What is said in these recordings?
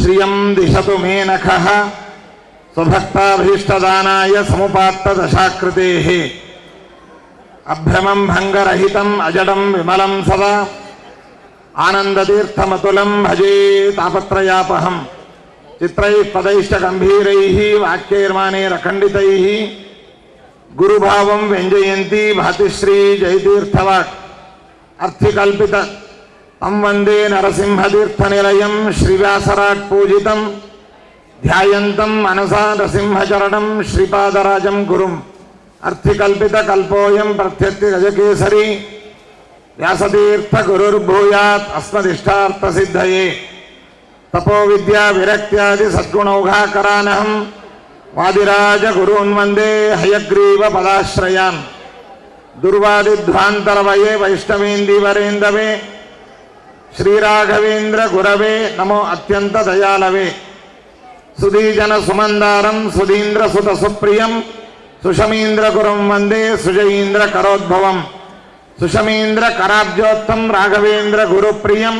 श्रियं दिशतु मे नखः। स्वभक्ताभीष्टदानाय समुपात्तदशाकृतेः। अभ्रमं भंगरहितं अजडं विमलं सदा। आनन्दतीर्थमतुलं भजे तापत्रयापहं। चित्रैः पदैश्च गम्भीरैः वाक्यैर्मानैरखण्डितैः। गुरुभावं व्यञ्जयन्ती भातिश्री जयतीर्थवाक्। अर्थिकल्पित हम वंदे नरसिंहतीर्थनिलयं श्रीव्यासराट्पूजितं ध्यायन्तं मनसा नरसिंहचरणं तपो विद्या विरक्ति प्रत्यतिरजकेसरी वादिराज गुरून्वंदे हयग्रीव वादिराजगुरून् वंदे हयग्रीवपदाश्रयान्। दुर्वादिध्वान्तरवये वैष्णवेन्दीवरेन्दवे శ్రీరాఘవేంద్ర గురవే నమో అత్యంత దయాలవే సుదీజన సుమందారం సుధీంద్ర సుత సుప్రియం సుషమీంద్ర గురం వందే సుజయీంద్ర కరోద్భవం. సుషమీంద్ర కరాబ్జోత్తం రాఘవేంద్ర గురుప్రియం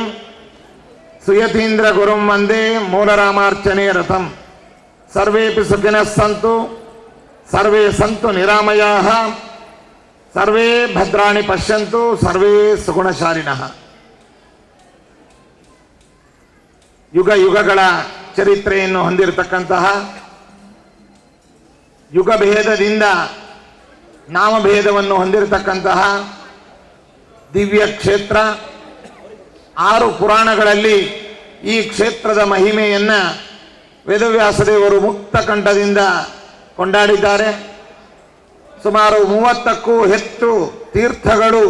సుయతీంద్ర గురుం వందే మూలరామార్చనే రథం. సర్వేపి సుఖినః సంతు సర్వే సంతు నిరామయా సర్వే భద్రాణి పశ్యంతు సర్వే సుగుణశాలినః ಯುಗ ಯುಗಗಳ ಚರಿತ್ರೆಯನ್ನು ಹೊಂದಿರತಕ್ಕಂತಹ ಯುಗ ಭೇದದಿಂದ ನಾಮಭೇದವನ್ನು ಹೊಂದಿರತಕ್ಕಂತಹ ದಿವ್ಯ ಕ್ಷೇತ್ರ, ಆರು ಪುರಾಣಗಳಲ್ಲಿ ಈ ಕ್ಷೇತ್ರದ ಮಹಿಮೆಯನ್ನ ವೇದವ್ಯಾಸದೇವರು ಮುಕ್ತ ಕಂಠದಿಂದ ಕೊಂಡಾಡಿದ್ದಾರೆ. ಸುಮಾರು ಮೂವತ್ತಕ್ಕೂ ಹೆಚ್ಚು ತೀರ್ಥಗಳು,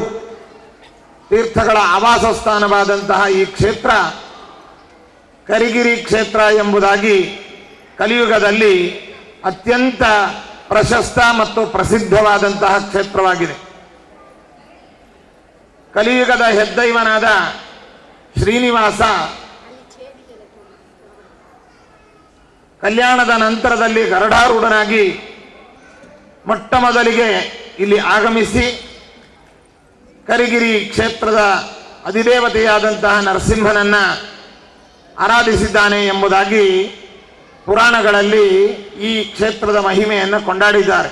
ತೀರ್ಥಗಳ ಆವಾಸ ಸ್ಥಾನವಾದಂತಹ ಈ ಕ್ಷೇತ್ರ ಕರಿಗಿರಿ ಕ್ಷೇತ್ರ ಎಂಬುದಾಗಿ ಕಲಿಯುಗದಲ್ಲಿ ಅತ್ಯಂತ ಪ್ರಶಸ್ತ ಮತ್ತು ಪ್ರಸಿದ್ಧವಾದಂತಹ ಕ್ಷೇತ್ರವಾಗಿದೆ. ಕಲಿಯುಗದ ಹೆದ್ದೈವನಾದ ಶ್ರೀನಿವಾಸ ಕಲ್ಯಾಣದ ನಂತರದಲ್ಲಿ ಗರಡಾರೂಢನಾಗಿ ಮೊಟ್ಟ ಮೊದಲಿಗೆ ಇಲ್ಲಿ ಆಗಮಿಸಿ ಕರಿಗಿರಿ ಕ್ಷೇತ್ರದ ಅಧಿದೇವತೆಯಾದಂತಹ ನರಸಿಂಹನನ್ನ ಆರಾಧಿಸಿದ್ದಾನೆ ಎಂಬುದಾಗಿ ಪುರಾಣಗಳಲ್ಲಿ ಈ ಕ್ಷೇತ್ರದ ಮಹಿಮೆಯನ್ನು ಕೊಂಡಾಡಿದ್ದಾರೆ.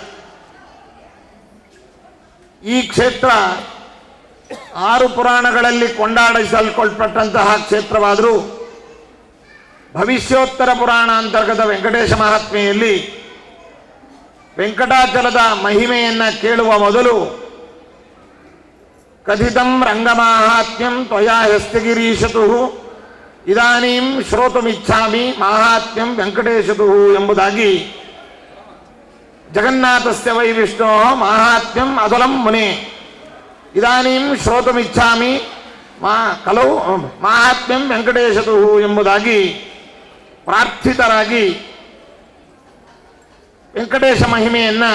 ಈ ಕ್ಷೇತ್ರ ಆರು ಪುರಾಣಗಳಲ್ಲಿ ಕೊಂಡಾಡಿಸಲ್ಪಟ್ಟಂತಹ ಕ್ಷೇತ್ರವಾದರೂ ಭವಿಷ್ಯೋತ್ತರ ಪುರಾಣ ಅಂತರ್ಗತ ವೆಂಕಟೇಶ ಮಹಾತ್ಮೆಯಲ್ಲಿ ವೆಂಕಟಾಚಲದ ಮಹಿಮೆಯನ್ನು ಕೇಳುವ ಮೊದಲು ಕಥಿತಂ ರಂಗಮಾಹಾತ್ಮ್ಯಂ ತ್ವಯಾ ಹಸ್ತಗಿರೀಶತು ಇದಾನೀಂ ಶ್ರೋತುಮಿಚ್ಛಾಮಿ ಮಾಹಾತ್ಮ್ಯಂ ವೆಂಕಟೇಶದು ಎಂಬುದಾಗಿ ಜಗನ್ನಾಥಸ್ಯ ವೈ ವಿಷ್ಣೋ ಮಾಹಾತ್ಮ್ಯಂ ಅದಲಂ ಮುನೆ. ಇದಾನೀಂ ಶ್ರೋತುಮಿಚ್ಛಾಮಿ ಮಾ ಕಲೌ ಮಾಹಾತ್ಮ್ಯಂ ವೆಂಕಟೇಶದು ಎಂಬುದಾಗಿ ಪ್ರಾರ್ಥಿತರಾಗಿ ವೆಂಕಟೇಶ ಮಹಿಮೆಯನ್ನು,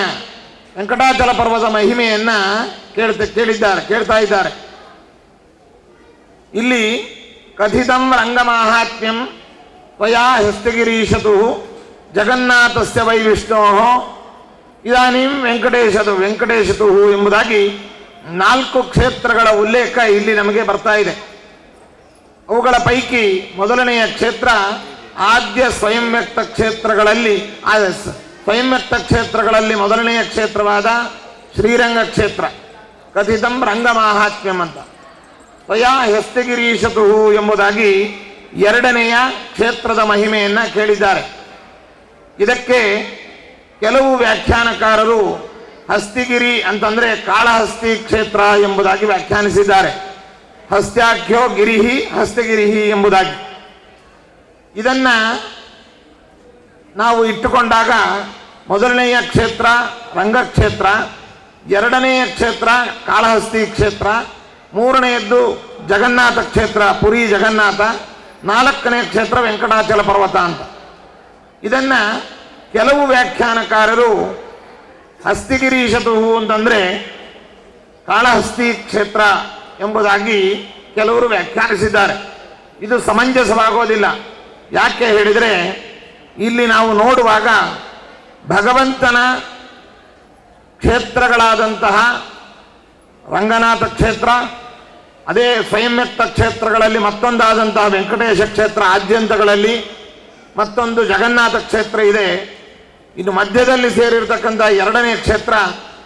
ವೆಂಕಟಾಚಲ ಪರ್ವದ ಮಹಿಮೆಯನ್ನ ಕೇಳ್ತ ಕೇಳಿದ್ದಾರೆ, ಕೇಳ್ತಾ ಇದ್ದಾರೆ. ಇಲ್ಲಿ ಕಥಿತಂ ರಂಗಮಾಹಾತ್ಮ್ಯಂ ತ್ವಯಾ ಹಸ್ತಗಿರೀಶತು ಜಗನ್ನಾಥಸ್ಯ ವೈ ವಿಷ್ಣೋ ಇದಾನೀಂ ವೆಂಕಟೇಶದು ವೆಂಕಟೇಶತು ಎಂಬುದಾಗಿ ನಾಲ್ಕು ಕ್ಷೇತ್ರಗಳ ಉಲ್ಲೇಖ ಇಲ್ಲಿ ನಮಗೆ ಬರ್ತಾ ಇದೆ. ಅವುಗಳ ಪೈಕಿ ಮೊದಲನೆಯ ಕ್ಷೇತ್ರ ಆದ್ಯ ಸ್ವಯಂ ವ್ಯಕ್ತ ಕ್ಷೇತ್ರಗಳಲ್ಲಿ ಸ್ವಯಂ ವ್ಯಕ್ತ ಕ್ಷೇತ್ರಗಳಲ್ಲಿ ಮೊದಲನೆಯ ಕ್ಷೇತ್ರವಾದ ಶ್ರೀರಂಗ ಕ್ಷೇತ್ರ. ಕಥಿತಂ ರಂಗಮಾಹಾತ್ಮ್ಯಂ ಅಂತ. ತ್ವಯಾ ಹಸ್ತಗಿರೀಶತು ಎಂಬುದಾಗಿ ಎರಡನೆಯ ಕ್ಷೇತ್ರದ ಮಹಿಮೆಯನ್ನು ಕೇಳಿದ್ದಾರೆ. ಇದಕ್ಕೆ ಕೆಲವು ವ್ಯಾಖ್ಯಾನಕಾರರು ಹಸ್ತಿಗಿರಿ ಅಂತಂದ್ರೆ ಕಾಳಹಸ್ತಿ ಕ್ಷೇತ್ರ ಎಂಬುದಾಗಿ ವ್ಯಾಖ್ಯಾನಿಸಿದ್ದಾರೆ. ಹಸ್ತ್ಯಾಖ್ಯೋ ಗಿರಿಹಿ, ಹಸ್ತಗಿರಿಹಿ ಎಂಬುದಾಗಿ. ಇದನ್ನ ನಾವು ಇಟ್ಟುಕೊಂಡಾಗ ಮೊದಲನೆಯ ಕ್ಷೇತ್ರ ರಂಗಕ್ಷೇತ್ರ, ಎರಡನೆಯ ಕ್ಷೇತ್ರ ಕಾಳಹಸ್ತಿ ಕ್ಷೇತ್ರ ಮೂರನೆಯದ್ದು ಜಗನ್ನಾಥ ಕ್ಷೇತ್ರ, ಪುರಿ ಜಗನ್ನಾಥ, ನಾಲ್ಕನೇ ಕ್ಷೇತ್ರ ವೆಂಕಟಾಚಲ ಪರ್ವತ ಅಂತ. ಇದನ್ನ ಕೆಲವು ವ್ಯಾಖ್ಯಾನಕಾರರು ಹಸ್ತಿಗಿರೀಶತು ಅಂತಂದ್ರೆ ಕಾಳಹಸ್ತಿ ಕ್ಷೇತ್ರ ಎಂಬುದಾಗಿ ಕೆಲವರು ವ್ಯಾಖ್ಯಾನಿಸಿದ್ದಾರೆ. ಇದು ಸಮಂಜಸವಾಗೋದಿಲ್ಲ. ಯಾಕೆ ಹೇಳಿದರೆ ಇಲ್ಲಿ ನಾವು ನೋಡುವಾಗ ಭಗವಂತನ ಕ್ಷೇತ್ರಗಳಾದಂತಹ ರಂಗನಾಥ ಕ್ಷೇತ್ರ ಅದೇ ಸ್ವಯಂಯುಕ್ತ ಕ್ಷೇತ್ರಗಳಲ್ಲಿ ಮತ್ತೊಂದಾದಂತಹ ವೆಂಕಟೇಶ ಕ್ಷೇತ್ರ ಆದ್ಯಂತಗಳಲ್ಲಿ ಮತ್ತೊಂದು ಜಗನ್ನಾಥ ಕ್ಷೇತ್ರ ಇದೆ. ಇನ್ನು ಮಧ್ಯದಲ್ಲಿ ಸೇರಿರ್ತಕ್ಕಂಥ ಎರಡನೇ ಕ್ಷೇತ್ರ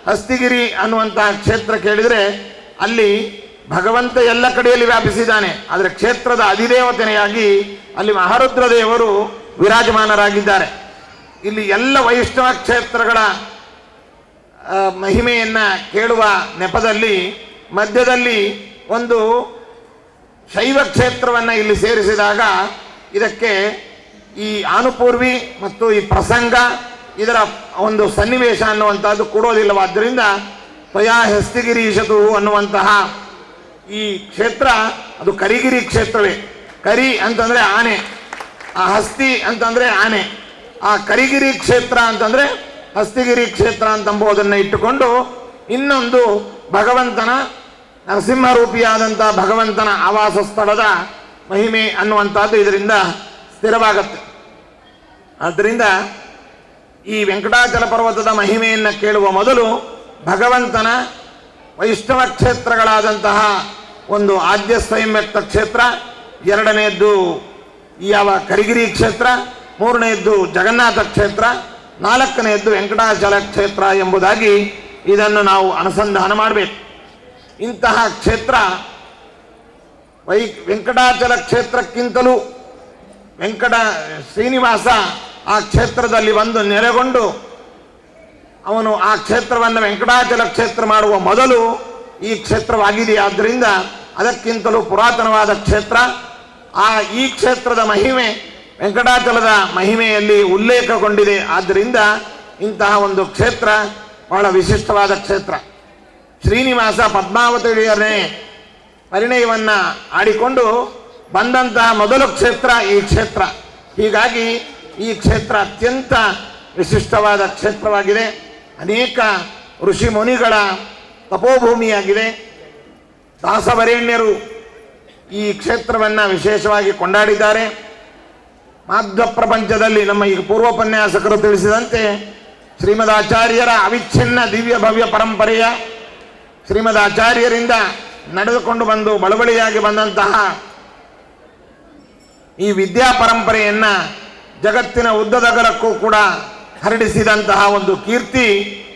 ಹಸ್ತಿಗಿರಿ ಅನ್ನುವಂತಹ ಕ್ಷೇತ್ರ ಕೇಳಿದರೆ ಅಲ್ಲಿ ಭಗವಂತ ಎಲ್ಲ ಕಡೆಯಲ್ಲಿ ವ್ಯಾಪಿಸಿದ್ದಾನೆ. ಆದರೆ ಕ್ಷೇತ್ರದ ಅಧಿದೇವತನೆಯಾಗಿ ಅಲ್ಲಿ ಮಹಾರುದ್ರ ದೇವರು ವಿರಾಜಮಾನರಾಗಿದ್ದಾರೆ. ಇಲ್ಲಿ ಎಲ್ಲ ವೈಷ್ಣವ ಕ್ಷೇತ್ರಗಳ ಮಹಿಮೆಯನ್ನು ಕೇಳುವ ನೆಪದಲ್ಲಿ ಮಧ್ಯದಲ್ಲಿ ಒಂದು ಶೈವ ಕ್ಷೇತ್ರವನ್ನು ಇಲ್ಲಿ ಸೇರಿಸಿದಾಗ ಇದಕ್ಕೆ ಈ ಆನುಪೂರ್ವಿ ಮತ್ತು ಈ ಪ್ರಸಂಗ ಇದರ ಒಂದು ಸನ್ನಿವೇಶ ಅನ್ನುವಂಥದ್ದು ಕೊಡೋದಿಲ್ಲವಾದ್ದರಿಂದ ತ್ವಯಾ ಹೆಸ್ತಿಗಿರೀಶದು ಅನ್ನುವಂತಹ ಈ ಕ್ಷೇತ್ರ, ಅದು ಕರಿಗಿರಿ ಕ್ಷೇತ್ರವೇ. ಕರಿ ಅಂತಂದರೆ ಆನೆ, ಆ ಹಸ್ತಿ ಅಂತಂದರೆ ಆನೆ. ಆ ಕರಿಗಿರಿ ಕ್ಷೇತ್ರ ಅಂತಂದರೆ ಹಸ್ತಿಗಿರಿ ಕ್ಷೇತ್ರ ಅಂತಂಬುದನ್ನು ಇಟ್ಟುಕೊಂಡು ಇನ್ನೊಂದು ಭಗವಂತನ ನರಸಿಂಹರೂಪಿಯಾದಂಥ ಭಗವಂತನ ಆವಾಸ ಸ್ಥಳದ ಮಹಿಮೆ ಅನ್ನುವಂಥದ್ದು ಇದರಿಂದ ಸ್ಥಿರವಾಗತ್ತೆ. ಆದ್ದರಿಂದ ಈ ವೆಂಕಟಾಚಲ ಪರ್ವತದ ಮಹಿಮೆಯನ್ನು ಕೇಳುವ ಮೊದಲು ಭಗವಂತನ ವೈಷ್ಣವ ಕ್ಷೇತ್ರಗಳಾದಂತಹ ಒಂದು ಆದ್ಯ ಸ್ವಯಂವ್ಯಕ್ತ ಕ್ಷೇತ್ರ ಎರಡನೆಯದ್ದು ಯಾವ ಕರಿಗಿರಿ ಕ್ಷೇತ್ರ ಮೂರನೆಯದ್ದು ಜಗನ್ನಾಥ ಕ್ಷೇತ್ರ ನಾಲ್ಕನೆಯದ್ದು ವೆಂಕಟಾಚಲ ಕ್ಷೇತ್ರ ಎಂಬುದಾಗಿ ಇದನ್ನು ನಾವು ಅನುಸಂಧಾನ ಮಾಡಬೇಕು. ಇಂತಹ ಕ್ಷೇತ್ರ, ವೈ ವೆಂಕಟಾಚಲ ಕ್ಷೇತ್ರಕ್ಕಿಂತಲೂ ವೆಂಕಟ ಶ್ರೀನಿವಾಸ ಆ ಕ್ಷೇತ್ರದಲ್ಲಿ ಬಂದು ನೆರೆಗೊಂಡು, ಅವನು ಆ ಕ್ಷೇತ್ರವನ್ನು ವೆಂಕಟಾಚಲ ಕ್ಷೇತ್ರ ಮಾಡುವ ಮೊದಲು ಈ ಕ್ಷೇತ್ರವಾಗಿದೆ. ಆದ್ದರಿಂದ ಅದಕ್ಕಿಂತಲೂ ಪುರಾತನವಾದ ಕ್ಷೇತ್ರ. ಆ ಈ ಕ್ಷೇತ್ರದ ಮಹಿಮೆ ವೆಂಕಟಾಚಲದ ಮಹಿಮೆಯಲ್ಲಿ ಉಲ್ಲೇಖಗೊಂಡಿದೆ. ಆದ್ದರಿಂದ ಇಂತಹ ಒಂದು ಕ್ಷೇತ್ರ ಬಹಳ ವಿಶಿಷ್ಟವಾದ ಕ್ಷೇತ್ರ. ಶ್ರೀನಿವಾಸ ಪದ್ಮಾವತಿಯರೇ ಪರಿಣಯವನ್ನು ಆಡಿಕೊಂಡು ಬಂದಂತಹ ಮೊದಲ ಕ್ಷೇತ್ರ ಈ ಕ್ಷೇತ್ರ. ಹೀಗಾಗಿ ಈ ಕ್ಷೇತ್ರ ಅತ್ಯಂತ ವಿಶಿಷ್ಟವಾದ ಕ್ಷೇತ್ರವಾಗಿದೆ. ಅನೇಕ ಋಷಿ ಮುನಿಗಳ ತಪೋಭೂಮಿಯಾಗಿದೆ. ದಾಸವರೇಣ್ಯರು ಈ ಕ್ಷೇತ್ರವನ್ನು ವಿಶೇಷವಾಗಿ ಕೊಂಡಾಡಿದ್ದಾರೆ. ಮಾಧ್ಯ ಪ್ರಪಂಚದಲ್ಲಿ ನಮ್ಮ ಈ ಪೂರ್ವೋಪನ್ಯಾಸಕರು ತಿಳಿಸಿದಂತೆ ಶ್ರೀಮದಾಚಾರ್ಯರ ಅವಿಚ್ಛಿನ್ನ ದಿವ್ಯ ಭವ್ಯ ಪರಂಪರೆಯ ಶ್ರೀಮದ್ ಆಚಾರ್ಯರಿಂದ ನಡೆದುಕೊಂಡು ಬಂದು ಬಳುವಳಿಯಾಗಿ ಬಂದಂತಹ ಈ ವಿದ್ಯಾ ಪರಂಪರೆಯನ್ನ ಜಗತ್ತಿನ ಉದ್ದದಗಲಕ್ಕೂ ಕೂಡ ಹರಡಿಸಿದಂತಹ ಒಂದು ಕೀರ್ತಿ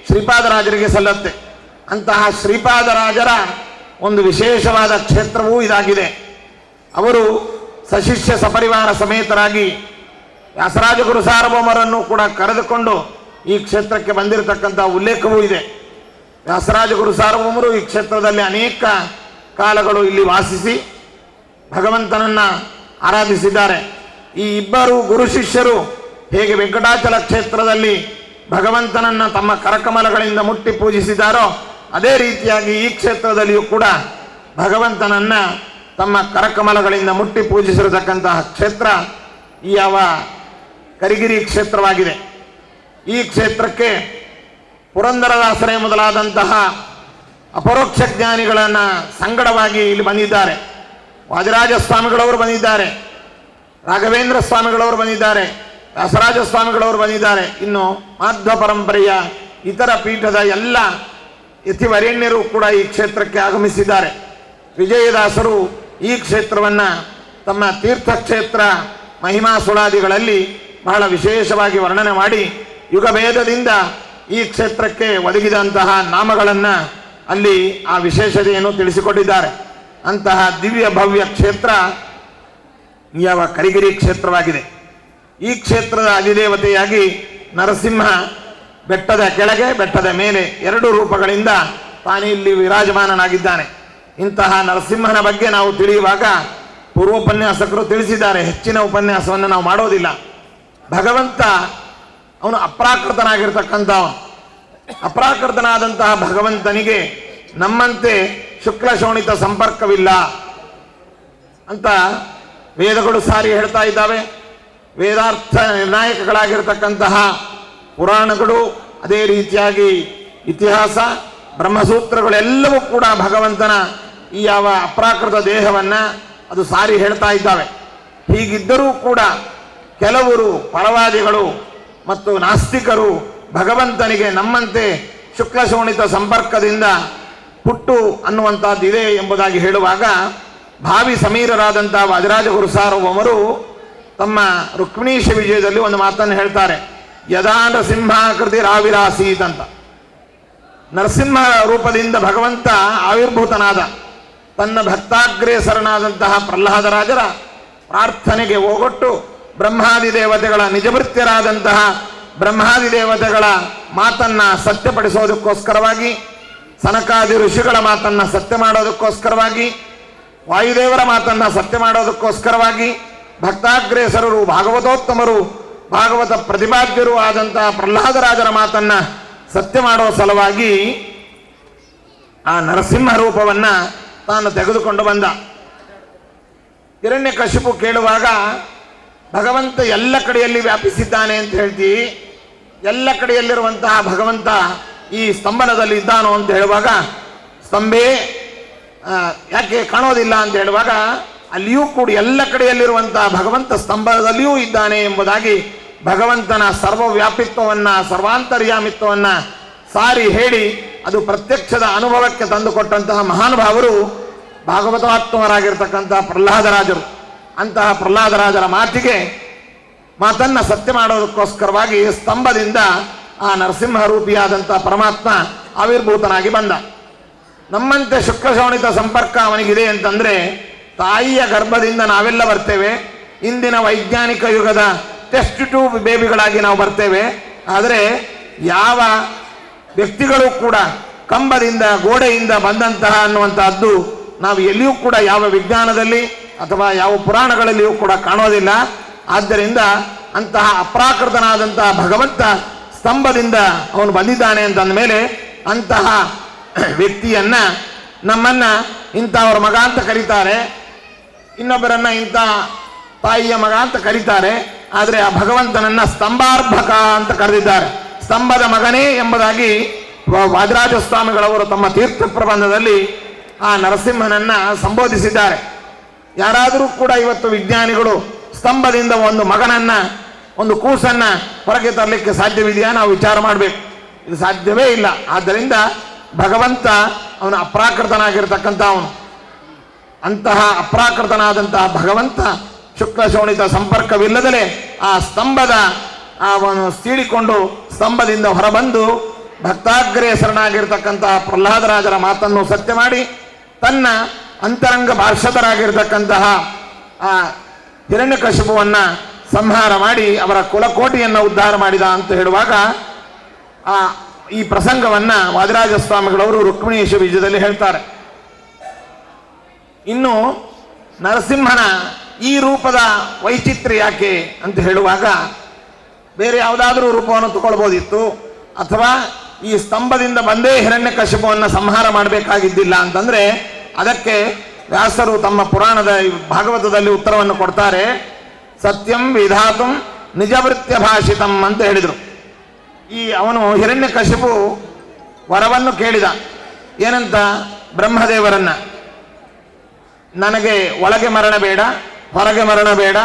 ಶ್ರೀಪಾದರಾಜರಿಗೆ ಸಲ್ಲತ್ತೆ. ಅಂತಹ ಶ್ರೀಪಾದರಾಜರ ಒಂದು ವಿಶೇಷವಾದ ಕ್ಷೇತ್ರವೂ ಇದಾಗಿದೆ. ಅವರು ಸಶಿಷ್ಯ ಸಪರಿವಾರ ಸಮೇತರಾಗಿ ವ್ಯಾಸರಾಜ ಗುರು ಸಾರ್ವಭೌಮರನ್ನು ಕೂಡ ಕರೆದುಕೊಂಡು ಈ ಕ್ಷೇತ್ರಕ್ಕೆ ಬಂದಿರತಕ್ಕಂಥ ಉಲ್ಲೇಖವೂ ಇದೆ. ವ್ಯಾಸರಾಜ ಗುರು ಸಾರ್ವಭೌಮರು ಈ ಕ್ಷೇತ್ರದಲ್ಲಿ ಅನೇಕ ಕಾಲಗಳು ಇಲ್ಲಿ ವಾಸಿಸಿ ಭಗವಂತನನ್ನ ಆರಾಧಿಸಿದ್ದಾರೆ. ಈ ಇಬ್ಬರು ಗುರು ಶಿಷ್ಯರು ಹೇಗೆ ವೆಂಕಟಾಚಲ ಕ್ಷೇತ್ರದಲ್ಲಿ ಭಗವಂತನನ್ನ ತಮ್ಮ ಕರಕಮಲಗಳಿಂದ ಮುಟ್ಟಿ ಪೂಜಿಸಿದಾರೋ, ಅದೇ ರೀತಿಯಾಗಿ ಈ ಕ್ಷೇತ್ರದಲ್ಲಿಯೂ ಕೂಡ ಭಗವಂತನನ್ನ ತಮ್ಮ ಕರಕಮಲಗಳಿಂದ ಮುಟ್ಟಿ ಪೂಜಿಸಿರತಕ್ಕಂತಹ ಕ್ಷೇತ್ರ ಈ ಯಾವ ಕರಿಗಿರಿ ಕ್ಷೇತ್ರವಾಗಿದೆ. ಈ ಕ್ಷೇತ್ರಕ್ಕೆ ಪುರಂದರದಾಸರೇ ಮೊದಲಾದಂತಹ ಅಪರೋಕ್ಷ ಜ್ಞಾನಿಗಳನ್ನ ಸಂಗಡವಾಗಿ ಇಲ್ಲಿ ಬಂದಿದ್ದಾರೆ. ವಾಜರಾಜ ಸ್ವಾಮಿಗಳವರು ಬಂದಿದ್ದಾರೆ. ರಾಘವೇಂದ್ರ ಸ್ವಾಮಿಗಳವರು ಬಂದಿದ್ದಾರೆ. ವ್ಯಾಸರಾಜ ಸ್ವಾಮಿಗಳವರು ಬಂದಿದ್ದಾರೆ. ಇನ್ನು ಮಾಧ್ವ ಪರಂಪರೆಯ ಇತರ ಪೀಠದ ಎಲ್ಲ ಯತಿವರೇಣ್ಯರು ಕೂಡ ಈ ಕ್ಷೇತ್ರಕ್ಕೆ ಆಗಮಿಸಿದ್ದಾರೆ. ವಿಜಯದಾಸರು ಈ ಕ್ಷೇತ್ರವನ್ನ ತಮ್ಮ ತೀರ್ಥಕ್ಷೇತ್ರ ಮಹಿಮಾ ಸುಳಾದಿಗಳಲ್ಲಿ ಬಹಳ ವಿಶೇಷವಾಗಿ ವರ್ಣನೆ ಮಾಡಿ ಯುಗಭೇದದಿಂದ ಈ ಕ್ಷೇತ್ರಕ್ಕೆ ಒದಗಿದಂತಹ ನಾಮಗಳನ್ನು ಅಲ್ಲಿ ಆ ವಿಶೇಷತೆಯನ್ನು ತಿಳಿಸಿಕೊಟ್ಟಿದ್ದಾರೆ. ಅಂತಹ ದಿವ್ಯ ಭವ್ಯ ಕ್ಷೇತ್ರ ಯಾವ ಕರಿಗಿರಿ ಕ್ಷೇತ್ರವಾಗಿದೆ. ಈ ಕ್ಷೇತ್ರದ ಅಧಿದೇವತೆಯಾಗಿ ನರಸಿಂಹ ಬೆಟ್ಟದ ಕೆಳಗೆ, ಬೆಟ್ಟದ ಮೇಲೆ ಎರಡು ರೂಪಗಳಿಂದ ತಾನೇ ಇಲ್ಲಿ ವಿರಾಜಮಾನನಾಗಿದ್ದಾನೆ. ಇಂತಹ ನರಸಿಂಹನ ಬಗ್ಗೆ ನಾವು ತಿಳಿಯುವಾಗ ಪೂರ್ವೋಪನ್ಯಾಸಕರು ತಿಳಿಸಿದ್ದಾರೆ. ಹೆಚ್ಚಿನ ಉಪನ್ಯಾಸವನ್ನು ನಾವು ಮಾಡೋದಿಲ್ಲ. ಭಗವಂತ ಅವನು ಅಪ್ರಾಕೃತನಾಗಿರ್ತಕ್ಕಂಥ ಅಪ್ರಾಕೃತನಾದಂತಹ ಭಗವಂತನಿಗೆ ನಮ್ಮಂತೆ ಶುಕ್ಲ ಶೋಣಿತ ಸಂಪರ್ಕವಿಲ್ಲ ಅಂತ ವೇದಗಳು ಸಾರಿ ಹೇಳ್ತಾ ಇದ್ದಾವೆ. ವೇದಾರ್ಥ ನಿರ್ಣಾಯಕಗಳಾಗಿರ್ತಕ್ಕಂತಹ ಪುರಾಣಗಳು ಅದೇ ರೀತಿಯಾಗಿ ಇತಿಹಾಸ, ಬ್ರಹ್ಮಸೂತ್ರಗಳೆಲ್ಲವೂ ಕೂಡ ಭಗವಂತನ ಈ ಯಾವ ಅಪ್ರಾಕೃತ ದೇಹವನ್ನು ಅದು ಸಾರಿ ಹೇಳ್ತಾ ಇದ್ದಾವೆ. ಹೀಗಿದ್ದರೂ ಕೂಡ ಕೆಲವರು ಪರವಾದಿಗಳು ಮತ್ತು ನಾಸ್ತಿಕರು ಭಗವಂತನಿಗೆ ನಮ್ಮಂತೆ ಶುಕ್ಲ ಶೋಣಿತ ಸಂಪರ್ಕದಿಂದ ಹುಟ್ಟು ಅನ್ನುವಂಥದ್ದು ಇದೆ ಎಂಬುದಾಗಿ ಹೇಳುವಾಗ ಭಾವಿ ಸಮೀರರಾದಂಥ ವಾಜರಾಜ ಗುರು ಸಾರ್ವಭೌಮರು ತಮ್ಮ ರುಕ್ಮಿಣೀಶ ವಿಜಯದಲ್ಲಿ ಒಂದು ಮಾತನ್ನು ಹೇಳ್ತಾರೆ ಯದಾ ನರಸಿಂಹಾಕೃತಿ ರಾವಿರಾಸೀತ್ ಅಂತ. ನರಸಿಂಹ ರೂಪದಿಂದ ಭಗವಂತ ಆವಿರ್ಭೂತನಾದ, ತನ್ನ ಭಕ್ತಾಗ್ರೇಸರನಾದಂತಹ ಪ್ರಹ್ಲಾದರಾಜರ ಪ್ರಾರ್ಥನೆಗೆ ಓಗೊಟ್ಟು ಬ್ರಹ್ಮಾದಿ ದೇವತೆಗಳ ನಿಜಭೃತ್ಯರಾದಂತಹ ಬ್ರಹ್ಮಾದಿ ದೇವತೆಗಳ ಮಾತನ್ನ ಸತ್ಯಪಡಿಸೋದಕ್ಕೋಸ್ಕರವಾಗಿ, ಸನಕಾದಿ ಋಷಿಗಳ ಮಾತನ್ನ ಸತ್ಯ ಮಾಡೋದಕ್ಕೋಸ್ಕರವಾಗಿ, ವಾಯುದೇವರ ಮಾತನ್ನ ಸತ್ಯ ಮಾಡೋದಕ್ಕೋಸ್ಕರವಾಗಿ, ಭಕ್ತಾಗ್ರೇಸರರು, ಭಾಗವತೋತ್ತಮರು, ಭಾಗವತ ಪ್ರತಿಪಾದ್ಯರು ಆದಂತಹ ಪ್ರಹ್ಲಾದರಾಜರ ಮಾತನ್ನ ಸತ್ಯ ಮಾಡೋ ಸಲುವಾಗಿ ಆ ನರಸಿಂಹ ರೂಪವನ್ನ ತಾನು ತೆಗೆದುಕೊಂಡು ಬಂದ. ಹಿರಣ್ಯ ಕಶಿಪು ಕೇಳುವಾಗ ಭಗವಂತ ಎಲ್ಲ ಕಡೆಯಲ್ಲಿ ವ್ಯಾಪಿಸಿದ್ದಾನೆ ಅಂತ ಹೇಳ್ತೀವಿ ಎಲ್ಲ ಕಡೆಯಲ್ಲಿರುವಂತಹ ಭಗವಂತ ಈ ಸ್ತಂಭನದಲ್ಲಿ ಇದ್ದಾನೋ ಅಂತ ಹೇಳುವಾಗ, ಸ್ತಂಭೆ ಯಾಕೆ ಕಾಣೋದಿಲ್ಲ ಅಂತ ಹೇಳುವಾಗ, ಅಲ್ಲಿಯೂ ಕೂಡ ಎಲ್ಲ ಕಡೆಯಲ್ಲಿರುವಂತಹ ಭಗವಂತ ಸ್ತಂಭದಲ್ಲಿಯೂ ಇದ್ದಾನೆ ಎಂಬುದಾಗಿ ಭಗವಂತನ ಸರ್ವವ್ಯಾಪಿತ್ವವನ್ನು, ಸರ್ವಾಂತರ್ಯಾಮಿತ್ವವನ್ನ ಸಾರಿ ಹೇಳಿ ಅದು ಪ್ರತ್ಯಕ್ಷದ ಅನುಭವಕ್ಕೆ ತಂದುಕೊಟ್ಟಂತಹ ಮಹಾನುಭಾವರು ಭಾಗವತಾತ್ಮರಾಗಿರ್ತಕ್ಕಂತಹ ಪ್ರಹ್ಲಾದರಾಜರು. ಅಂತಹ ಪ್ರಹ್ಲಾದರಾಜರ ಮಾತಿಗೆ ಮಾತನ್ನ ಸತ್ಯ ಮಾಡೋದಕ್ಕೋಸ್ಕರವಾಗಿ ಸ್ತಂಭದಿಂದ ಆ ನರಸಿಂಹ ರೂಪಿಯಾದಂತಹ ಪರಮಾತ್ಮ ಆವಿರ್ಭೂತನಾಗಿ ಬಂದ. ನಮ್ಮಂತೆ ಶುಕ್ರಶವಣಿತ ಸಂಪರ್ಕ ಅವನಿಗಿದೆ ಅಂತಂದ್ರೆ ತಾಯಿಯ ಗರ್ಭದಿಂದ ನಾವೆಲ್ಲ ಬರ್ತೇವೆ. ಇಂದಿನ ವೈಜ್ಞಾನಿಕ ಯುಗದ ಟೆಸ್ಟ್ ಟ್ಯೂಬ್ ಬೇಬಿಗಳಾಗಿ ನಾವು ಬರ್ತೇವೆ. ಆದರೆ ಯಾವ ವ್ಯಕ್ತಿಗಳು ಕೂಡ ಕಂಬದಿಂದ, ಗೋಡೆಯಿಂದ ಬಂದಂತಹ ಅನ್ನುವಂತಹದ್ದು ನಾವು ಎಲ್ಲಿಯೂ ಕೂಡ ಯಾವ ವಿಜ್ಞಾನದಲ್ಲಿ ಅಥವಾ ಯಾವ ಪುರಾಣಗಳಲ್ಲಿಯೂ ಕೂಡ ಕಾಣೋದಿಲ್ಲ. ಆದ್ದರಿಂದ ಅಂತಹ ಅಪ್ರಾಕೃತನಾದಂತಹ ಭಗವಂತ ಸ್ತಂಭದಿಂದ ಅವನು ಬಂದಿದ್ದಾನೆ ಅಂತಂದ ಮೇಲೆ ಅಂತಹ ವ್ಯಕ್ತಿಯನ್ನ ನಮ್ಮನ್ನ ಅವರ ಮಗ ಅಂತ ಕರೀತಾರೆ. ಇನ್ನೊಬ್ಬರನ್ನ ಇಂಥ ತಾಯಿಯ ಮಗ ಅಂತ ಕರೀತಾರೆ. ಆದರೆ ಆ ಭಗವಂತನನ್ನ ಸ್ತಂಭಾರ್ಭಕ ಅಂತ ಕರೆದಿದ್ದಾರೆ. ಸ್ತಂಭದ ಮಗನೇ ಎಂಬುದಾಗಿ ವಾದಿರಾಜ ಸ್ವಾಮಿಗಳವರು ತಮ್ಮ ತೀರ್ಥ ಪ್ರಬಂಧದಲ್ಲಿ ಆ ನರಸಿಂಹನನ್ನ ಸಂಬೋಧಿಸಿದ್ದಾರೆ. ಯಾರಾದರೂ ಕೂಡ ಇವತ್ತು ವಿಜ್ಞಾನಿಗಳು ಸ್ತಂಭದಿಂದ ಒಂದು ಮಗನನ್ನ, ಒಂದು ಕೂಸನ್ನ ಹೊರಗೆ ತರಲಿಕ್ಕೆ ಸಾಧ್ಯವಿದೆಯಾ? ನಾವು ವಿಚಾರ ಮಾಡಬೇಕು. ಇದು ಸಾಧ್ಯವೇ ಇಲ್ಲ. ಆದ್ದರಿಂದ ಭಗವಂತ ಅವನು ಅಪ್ರಾಕೃತನಾಗಿರ್ತಕ್ಕಂಥ ಅವನು. ಅಂತಹ ಅಪ್ರಾಕೃತನಾದಂತಹ ಭಗವಂತ ಶುಕ್ಲ ಶೋಣಿತ ಸಂಪರ್ಕವಿಲ್ಲದಲೆ ಆ ಸ್ತಂಭದ ಅವನು ಸೀಳಿಕೊಂಡು ಸ್ತಂಭದಿಂದ ಹೊರಬಂದು ಭಕ್ತಾಗ್ರೇಸರನಾಗಿರ್ತಕ್ಕಂತಹ ಪ್ರಹ್ಲಾದರಾಜರ ಮಾತನ್ನು ಸತ್ಯ ಮಾಡಿ ತನ್ನ ಅಂತರಂಗ ಪಾರ್ಷದರಾಗಿರ್ತಕ್ಕಂತಹ ಆ ಹಿರಣ್ಯಕಶಿಪುವನ್ನ ಸಂಹಾರ ಮಾಡಿ ಅವರ ಕುಲಕೋಟಿಯನ್ನು ಉದ್ಧಾರ ಮಾಡಿದ ಅಂತ ಹೇಳುವಾಗ, ಆ, ಈ ಪ್ರಸಂಗವನ್ನು ವಾದಿರಾಜ ಸ್ವಾಮಿಗಳವರು ರುಕ್ಮಿಣೇಶ ಬೀಜದಲ್ಲಿ ಹೇಳ್ತಾರೆ. ಇನ್ನು ನರಸಿಂಹನ ಈ ರೂಪದ ವೈಚಿತ್ರ್ಯ ಯಾಕೆ ಅಂತ ಹೇಳುವಾಗ, ಬೇರೆ ಯಾವುದಾದ್ರೂ ರೂಪವನ್ನು ತಗೊಳ್ಬೋದಿತ್ತು, ಅಥವಾ ಈ ಸ್ತಂಭದಿಂದ ಬಂದೇ ಹಿರಣ್ಯ ಸಂಹಾರ ಮಾಡಬೇಕಾಗಿದ್ದಿಲ್ಲ ಅಂತಂದ್ರೆ ಅದಕ್ಕೆ ವ್ಯಾಸರು ತಮ್ಮ ಪುರಾಣದ ಭಾಗವತದಲ್ಲಿ ಉತ್ತರವನ್ನು ಕೊಡ್ತಾರೆ. ಸತ್ಯಂ ವಿಧಾತುಂ ನಿಜವೃತ್ಯ ಭಾಷಿತಂ ಅಂತ ಹೇಳಿದರು. ಈ ಅವನು ಹಿರಣ್ಯ ಕಶಿಪು ವರವನ್ನು ಕೇಳಿದ. ಏನಂತ? ಬ್ರಹ್ಮದೇವರನ್ನ. ನನಗೆ ಒಳಗೆ ಮರಣ ಬೇಡ, ಹೊರಗೆ ಮರಣ ಬೇಡ,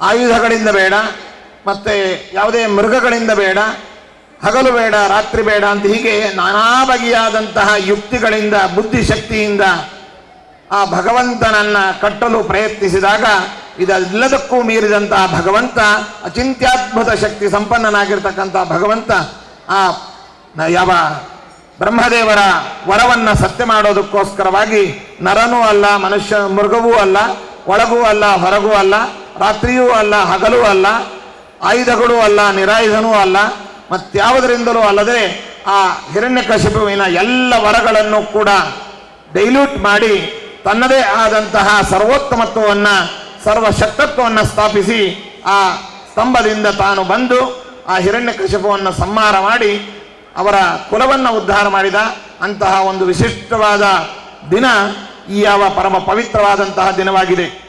ಆಯುಧಗಳಿಂದ ಬೇಡ, ಮತ್ತೆ ಯಾವುದೇ ಮೃಗಗಳಿಂದ ಬೇಡ ಹಗಲು ಬೇಡ, ರಾತ್ರಿ ಬೇಡ ಅಂತ ಹೀಗೆ ನಾನಾ ಬಗೆಯಾದಂತಹ ಯುಕ್ತಿಗಳಿಂದ, ಬುದ್ಧಿಶಕ್ತಿಯಿಂದ ಆ ಭಗವಂತನನ್ನ ಕಟ್ಟಲು ಪ್ರಯತ್ನಿಸಿದಾಗ ಇದೆಲ್ಲದಕ್ಕೂ ಮೀರಿದಂತಹ ಭಗವಂತ, ಅಚಿಂತ್ಯಾದ್ಭುತ ಶಕ್ತಿ ಸಂಪನ್ನನಾಗಿರ್ತಕ್ಕಂಥ ಭಗವಂತ, ಆ ಯಾವ ಬ್ರಹ್ಮದೇವರ ವರವನ್ನ ಸತ್ಯ ಮಾಡೋದಕ್ಕೋಸ್ಕರವಾಗಿ ನರನೂ ಅಲ್ಲ, ಮನುಷ್ಯ ಮೃಗವೂ ಅಲ್ಲ, ಒಳಗೂ ಅಲ್ಲ, ಹೊರಗೂ ಅಲ್ಲ, ರಾತ್ರಿಯೂ ಅಲ್ಲ, ಹಗಲೂ ಅಲ್ಲ, ಆಯುಧಗಳೂ ಅಲ್ಲ, ನಿರಾಯುಧನೂ ಅಲ್ಲ ಮತ್ಯಾವುದರಿಂದಲೂ ಅಲ್ಲದೆ ಆ ಹಿರಣ್ಯಕಶಿಪುವಿನ ಎಲ್ಲ ವರಗಳನ್ನು ಕೂಡ ಡೈಲ್ಯೂಟ್ ಮಾಡಿ ತನ್ನದೇ ಆದಂತಹ ಸರ್ವೋತ್ತಮತ್ವವನ್ನು, ಸರ್ವಶಕ್ತತ್ವವನ್ನು ಸ್ಥಾಪಿಸಿ ಆ ಸ್ತಂಭದಿಂದ ತಾನು ಬಂದು ಆ ಹಿರಣ್ಯಕಶಿಪುವನ್ನು ಸಂಹಾರ ಮಾಡಿ ಅವರ ಕುಲವನ್ನು ಉದ್ಧಾರ ಮಾಡಿದ ಅಂತಹ ಒಂದು ವಿಶಿಷ್ಟವಾದ ದಿನ ಈ ಯಾವ ಪರಮ ಪವಿತ್ರವಾದಂತಹ ದಿನವಾಗಿದೆ.